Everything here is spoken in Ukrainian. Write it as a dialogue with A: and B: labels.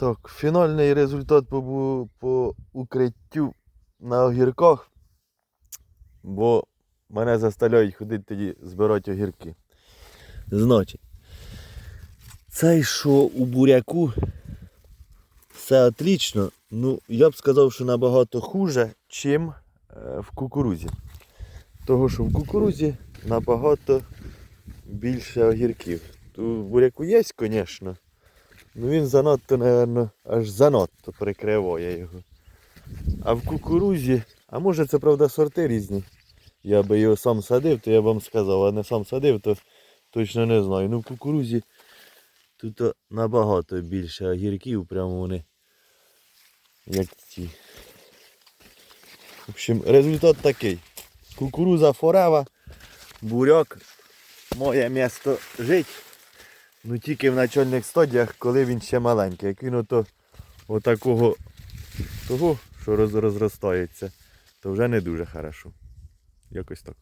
A: Так, фінальний результат по, по укриттю на огірках. Бо мене заставляють ходити тоді збирати огірки. Значить, цей що у буряку все отлично. Ну, я б сказав, що набагато хуже, чим е, в кукурузі. Того, що в кукурузі набагато більше огірків. Тут в буряку є, звісно. Ну він занадто, напевно, аж занадто прикриває його. А в кукурузі, а може це правда сорти різні. Я би його сам садив, то я б вам сказав, а не сам садив, то точно не знаю. Ну в кукурузі тут набагато більше огірків, прямо вони як ті. В общем, результат такий. Кукуруза форева, буряк, моє місто жить. Ну тільки в начальних стадіях, коли він ще маленький. Як він ото отакого того, що роз, розростається, то вже не дуже хорошо. Якось так.